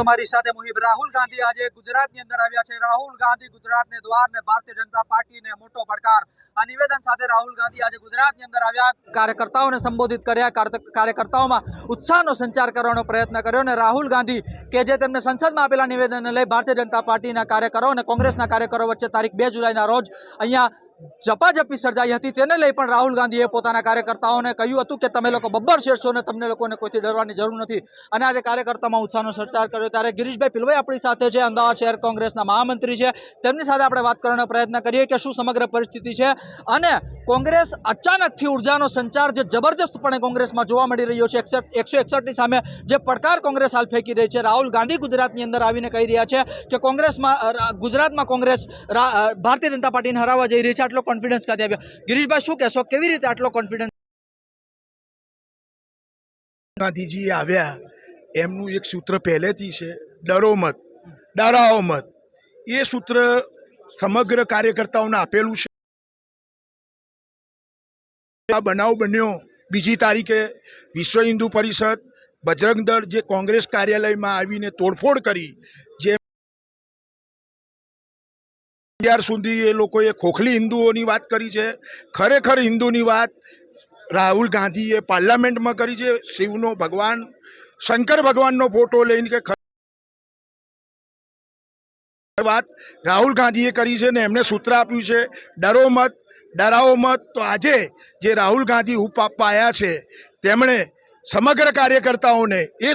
તમારી સાથે મુહિબ રાહુલ ગાંધી આજે ગુજરાતની અંદર આવ્યા છે. રાહુલ ગાંધી ગુજરાતને દ્વારને ભારતીય જનતા પાર્ટીને મોટો પડકાર. આ નિવેદન સાથે રાહુલ ગાંધી આજે ગુજરાતની અંદર આવ્યા. કાર્યકર્તાઓને સંબોધિત કર્યા. કાર્ય- કાર્યકર્તાઓમાં ઉત્સાહનો સંચાર કરવાનો પ્રયત્ન કર્યો અને રાહુલ ગાંધી કે જે તેમને સંસદમાં આપેલા નિવેદનને લઈ ભારતીય જનતા પાર્ટીના કાર્યકરો અને કોંગ્રેસના કાર્યકરો વચ્ચે તારીખ બે જુલાઈના રોજ અહીંયા ઝપાઝપી સર્જાઈ હતી તેને લઈ પણ રાહુલ ગાંધીએ પોતાના કાર્યકર્તાઓને કહ્યું હતું કે તમે લોકો બબ્બર શેર છો ને તમને લોકોને કોઈથી ડરવાની જરૂર નથી. અને આજે કાર્યકર્તામાં ઉત્સાહનો સંચાર કર્યો. ત્યારે ગિરીશભાઈ પિલવાઈ આપણી સાથે છે, અમદાવાદ શહેર કોંગ્રેસના મહામંત્રી છે. તેમની સાથે આપણે વાત કરવાનો પ્રયત્ન કરીએ કે શું સમગ્ર પરિસ્થિતિ છે. અને કોંગ્રેસ અચાનકથી ઉર્જાનો સંચાર જે જબરજસ્તપણે કોંગ્રેસમાં જોવા મળી રહ્યો છે એકસો એકસઠની સામે જે પડકાર કોંગ્રેસ હાલ ફેંકી રહી છે, રાહુલ ગાંધી ગુજરાતની અંદર આવીને કહી રહ્યા છે કે કોંગ્રેસમાં ગુજરાતમાં કોંગ્રેસ ભારતીય જનતા પાર્ટીને હરાવવા જઈ રહી છે. આટલો કોન્ફિડન્સ ક્યાંથી આવ્યો? ગિરીશભાઈ, શું કહેશો? કેવી રીતે આટલો કોન્ફિડન્સ ગાંધીજી આવ્યા. એમનું એક સૂત્ર પહેલેથી છે, ડરો મત ડરાવો મત. એ સૂત્ર સમગ્ર કાર્યકર્તાઓને આપેલું છે. આ બનાવ બન્યો બીજી તારીખે વિશ્વ હિન્દુ પરિષદ બજરંગ દળ જે કોંગ્રેસ કાર્યાલયમાં આવીને તોડફોડ કરી, જે ત્યાર સુધી એ લોકોએ ખોખલી હિન્દુઓની વાત કરી છે. ખરેખર હિન્દુની વાત રાહુલ ગાંધીએ પાર્લામેન્ટમાં કરી છે. શિવનો ભગવાન, શંકર ભગવાનનો ફોટો લઈને કે વાત રાહુલ ગાંધીએ કરી છે ને એમને સૂત્ર આપ્યું છે, ડરો મત ડરાવો મત. તો આજે જે રાહુલ ગાંધી ઉપ આવ્યા છે, તેમણે સમગ્ર કાર્યકર્તાઓને એ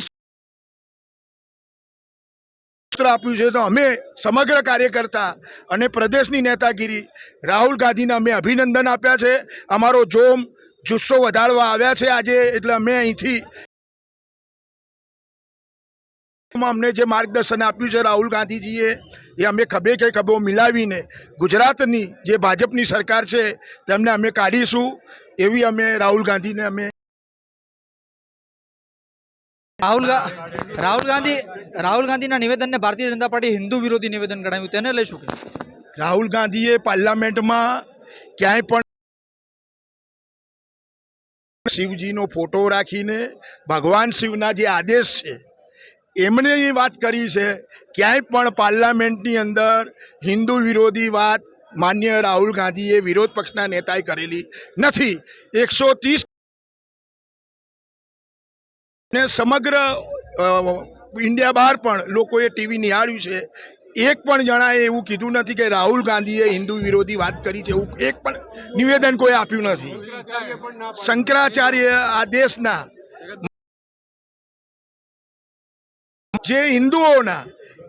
આપ્યું છે તો અમે સમગ્ર કાર્યકર્તા અને પ્રદેશની નેતાગીરી રાહુલ ગાંધીને અમે અભિનંદન આપ્યા છે. અમારો જોમ જુસ્સો વધારવા આવ્યા છે આજે, એટલે અમે અહીંથી અમને જે માર્ગદર્શન આપ્યું છે રાહુલ ગાંધીજીએ, એ અમે ખભે કે ખભો મિલાવીને ગુજરાતની જે ભાજપની સરકાર છે, તેમને અમે કાઢીશું. એવી અમે રાહુલ ગાંધીને અમે રાહુલ રાહુલ ગાંધી, રાહુલ ગાંધીના નિવેદનને ભારતીય જનતા પાર્ટી હિન્દુ વિરોધી નિવેદન ગણાવ્યું તેને લઈ શું રાહુલ ગાંધીએ પાર્લામેન્ટમાં ક્યાંય પણ શિવજીનો ફોટો રાખીને ભગવાન શિવના જે આદેશ છે એમણે વાત કરી છે, ક્યાંય પણ પાર્લામેન્ટની અંદર હિન્દુ વિરોધી વાત માન્ય રાહુલ ગાંધીએ વિરોધ પક્ષના નેતાએ કરેલી નથી. એકસો ત્રીસ ને સમગ્ર ઇન્ડિયા બહાર પણ લોકોએ ટીવી નિહાળ્યું છે. એક પણ જણાએ એવું કીધું નથી કે રાહુલ ગાંધીએ હિન્દુ વિરોધી વાત કરી છે એવું એક પણ નિવેદન કોઈ આપ્યું નથી. શંકરાચાર્ય આ દેશના જે હિન્દુઓના,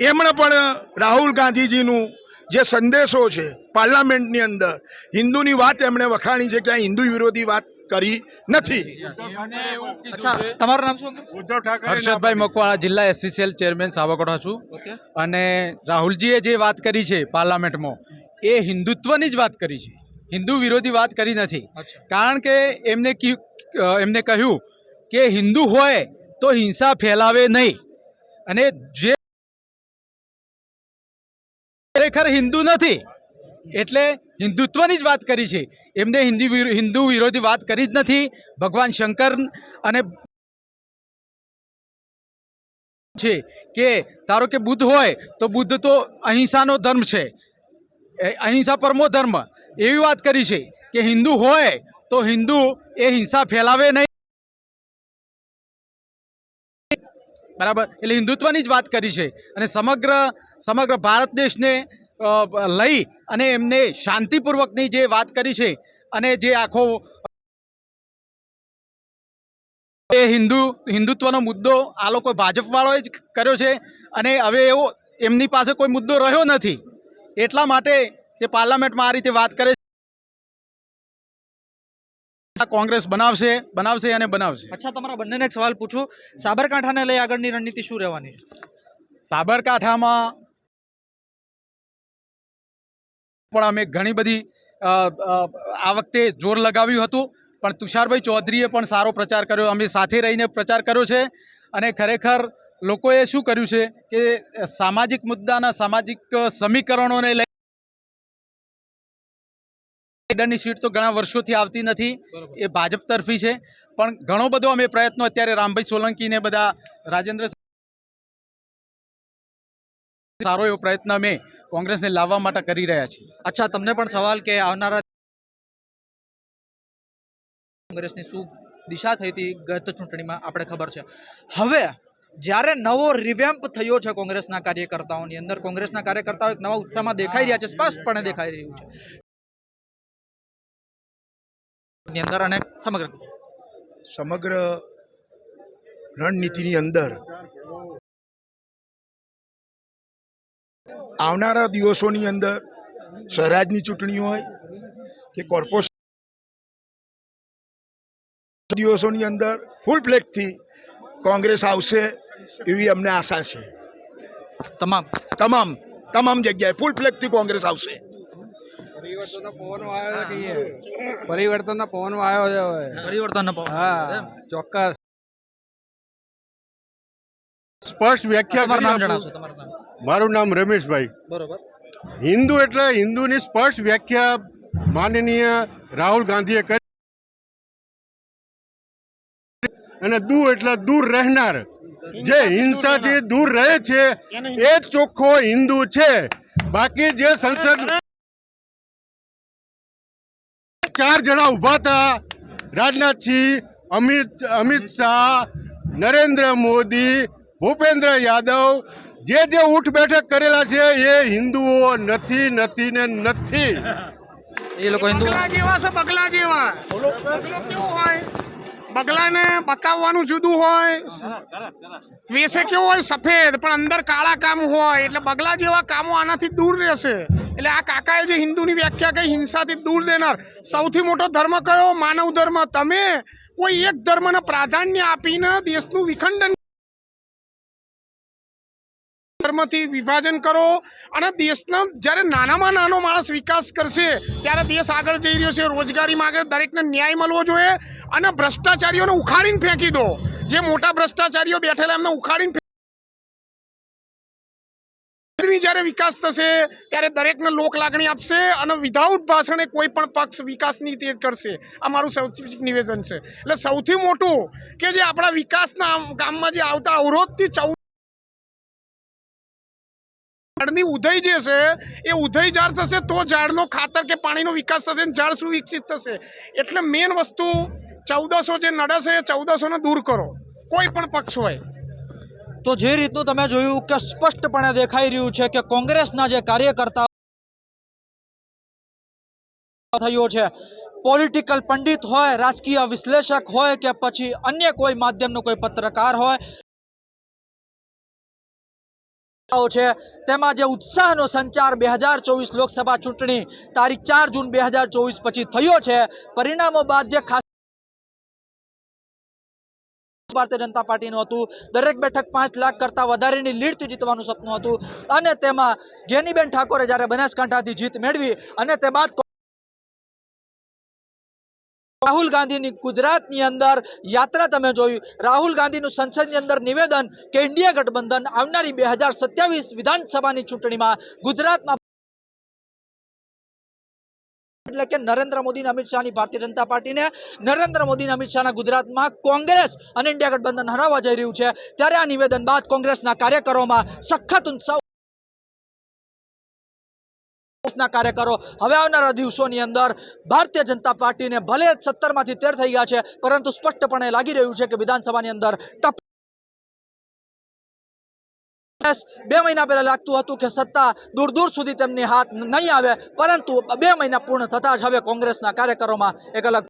એમણે પણ રાહુલ ગાંધીજીનું જે સંદેશો છે પાર્લામેન્ટની અંદર, હિન્દુની વાત એમણે વખાણી છે કે આ હિન્દુ વિરોધી વાત કરી નથી. તમારું નામ શું? હર્ષદભાઈ મકવાણા જિલ્લા એસસીસીએલ ચેરમેન સાવરકોઠા છું. અને રાહુલજીએ જે વાત કરી છે પાર્લામેન્ટમાં એ હિન્દુત્વની જ વાત કરી છે. હિન્દુ વિરોધી વાત કરી નથી. કારણ કે એમને એમને કહ્યું કે હિન્દુ હોય તો હિંસા ફેલાવે નહીં. અને જે ખરેખર હિન્દુ નથી એટલે હિન્દુત્વની જ વાત કરી છે. એમને હિન્દી હિન્દુ વિરોધી વાત કરી જ નથી. ભગવાન શંકર અને છે કે ધારો કે બુદ્ધ હોય તો બુદ્ધ તો અહિંસાનો ધર્મ છે. અહિંસા પરમો ધર્મ. એવી વાત કરી છે કે હિન્દુ હોય તો હિન્દુ એ હિંસા ફેલાવે નહીં. બરાબર? એટલે હિન્દુત્વની જ વાત કરી છે. અને સમગ્ર સમગ્ર ભારત દેશને લઈ અને એમને શાંતિપૂર્વકની જે વાત કરી છે અને જે આખો એ હિન્દુ હિન્દુત્વનો મુદ્દો આ લોકો ભાજપવાળોએ જ કર્યો છે અને હવે એવો એમની પાસે કોઈ મુદ્દો રહ્યો નથી. એટલા માટે તે પાર્લામેન્ટમાં આ રીતે વાત કરે છે કોંગ્રેસ બનાવશે બનાવશે અને બનાવશે. અચ્છા તમારા બંનેને એક સવાલ પૂછું. સાબરકાંઠાને લઈ આગળની રણનીતિ શું રહેવાની સાબરકાંઠામાં પણ અમે ઘણી બધી આ વખતે જોર લગાવ્યું હતું. પણ તુષારભાઈ ચૌધરીએ પણ સારો પ્રચાર કર્યો. અમે સાથે રહીને પ્રચાર કર્યો છે. અને ખરેખર લોકોએ શું કર્યું છે કે સામાજિક મુદ્દાના સામાજિક સમીકરણોને લઈ સીટ તો ઘણા વર્ષોથી આવતી નથી. એ ભાજપ તરફી છે. પણ ઘણો બધો અમે પ્રયત્નો અત્યારે રામભાઈ સોલંકીને બધા રાજેન્દ્ર સારો એવો પ્રયત્ન અમે કોંગ્રેસને લાવવા માટે કરી રહ્યા છીએ. અચ્છા તમને પણ સવાલ કે આવનારા કોંગ્રેસની શું દિશા થઈ હતી ગત ચૂંટણીમાં? આપણે ખબર છે. હવે જ્યારે નવો રિવેમ્પ થયો છે કોંગ્રેસના કાર્યકર્તાઓની અંદર કોંગ્રેસના કાર્યકર્તાઓ એક નવા ઉત્સાહમાં દેખાઈ રહ્યા છે સ્પષ્ટપણે દેખાઈ રહ્યું છે. ની અંદર અને સમગ્ર સમગ્ર રણનીતિની અંદર આવનારા દિવસોની અંદર સ્વરાજની ચૂંટણી હોય કે કોર્પોરેશન દિવસોની અંદર ફૂલ ફ્લેગથી કોંગ્રેસ આવશે એવી અમને આશા છે. તમામ? તમામ તમામ જગ્યાએ ફૂલ ફ્લેગથી કોંગ્રેસ આવશે. પરિવર્તનનો પવન આવ્યો છે પરિવર્તનનો પવન આવ્યો છે હવે. પરિવર્તન હા ચોક્કસ. સ્પષ્ટ વ્યાખ્યા તમારું નામ જણાવશો તમારું નામ. મારું નામ રમેશભાઈ. બરોબર. હિન્દુ એટલે હિન્દુની સ્પષ્ટ વ્યાખ્યા માનનીય રાહુલ ગાંધીએ કરી. અને દૂર એટલે દૂર રહેનાર. જે હિંસાથી દૂર રહે છે એ જ ચોખ્ખો હિન્દુ છે. બાકી જે સંસદ ચાર જણા ઊભા હતા રાજનાથસિંહ અમિત અમિત શાહ નરેન્દ્ર મોદી ભૂપેન્દ્ર યાદવ જે જે ઉઠ બેઠક કરેલા છે એ હિન્દુઓ નથી નથી ને નથી. એ લોકો હિન્દુ બગલા જેવા છે બગલા જેવા. બગલો હોય? બગલાને બતાવવાનું જુદું હોય. વેસે કેવું હોય? સફેદ પણ અંદર કાળા કામ હોય. એટલે બગલા જેવા કામો આનાથી દૂર રહેશે. એટલે આ કાકાએ જે હિન્દુની વ્યાખ્યા કઈ હિંસાથી દૂર દેનાર સૌથી મોટો ધર્મ કયો? માનવ ધર્મ. તમે કોઈ એક ધર્મને પ્રાધાન્ય આપીને દેશનું વિખંડન ધર્મથી વિભાજન કરો અને દેશનો જ્યારે નાનામાં નાનો માણસ વિકાસ કરશે, ત્યારે દેશ આગળ જઈ રહ્યો છે રોજગારીમાં આગળ દરેકને ન્યાય મળવો જોઈએ અને ભ્રષ્ટાચારીઓને ઉખાડીને ફેંકી દો. જે મોટા ભ્રષ્ટાચારીઓ બેઠેલા એમને ઉખાડીને જ્યારે વિકાસ થશે, ત્યારે દરેકને લોક લાગણી આપશે અને વિધાઉટ ભાષણે કોઈ પણ પક્ષ વિકાસની તે કરશે. આ મારું સૌથી નિવેદન છે. એટલે સૌથી મોટું કે જે આપણા વિકાસના ગામમાં જે આવતા અવરોધથી ચૌ ઝાડની ઉધઈ જે છે, એ ઉધઈ ઝાડ થશે તો ઝાડનો ખાતર કે પાણીનો વિકાસ થશે ઝાડ સુવિકસિત થશે. એટલે મેન વસ્તુ ચૌદસો જે નડે છે, એ ચૌદસોને દૂર કરો. કોઈ પણ પક્ષ હોય. તો જે રીતનું તમે જોયું કે સ્પષ્ટપણે દેખાઈ રહ્યું છે કે કોંગ્રેસના જે કાર્યકર્તા થયો છે, પોલિટિકલ પંડિત હોય, રાજકીય વિશ્લેષક હોય કે પછી અન્ય કોઈ માધ્યમનો કોઈ પત્રકાર હોય છે. તેમાં જે ઉત્સાહનો સંચાર બે હજાર ચોવીસ લોકસભા ચૂંટણી તારીખ ચાર જૂન બે હજાર ચોવીસ પછી થયો છે. પરિણામો બાદ જે ખાસ ભારતીય જનતા પાર્ટીનું હતું. દરેક બેઠક પાંચ લાખ કરતાં વધારેની લીડથી જીતવાનું સપનું હતું. અને તેમાં ગેનીબેન ઠાકોરે જ્યારે બનાસકાંઠાથી જીત મેળવી અને તે બાદ રાહુલ ગાંધીની ગુજરાતની અંદર યાત્રા તમે જોયું. રાહુલ ગાંધીનું સંસદની અંદર નિવેદન કે ઇન્ડિયા ગઠબંધન આવનારી બે વિધાનસભાની ચૂંટણીમાં ગુજરાતમાં એટલે કે નરેન્દ્ર મોદી અને અમિત શાહની ભારતીય જનતા પાર્ટીને નરેન્દ્ર મોદી અને અમિત શાહના ગુજરાતમાં કોંગ્રેસ અને ઇન્ડિયા ગઠબંધન હરાવવા જઈ રહ્યું છે. ત્યારે આ નિવેદન બાદ કોંગ્રેસના કાર્યકરોમાં સખત ઉત્સાહ કોંગ્રેસના કાર્યકરો હવે આવનારા દિવસોની અંદર ભારતીય જનતા પાર્ટીને ભલે સત્તરમાંથી તેર થઈ ગયા છે, પરંતુ સ્પષ્ટપણે લાગી રહ્યું છે કે વિધાનસભાની અંદર ટપ બે મહિના પહેલા લાગતું હતું કે સત્તા દૂર દૂર સુધી તેમની હાથ નહીં આવે, પરંતુ બે મહિના પૂર્ણ થતાં જ હવે કોંગ્રેસના કાર્યકરોમાં એક અલગ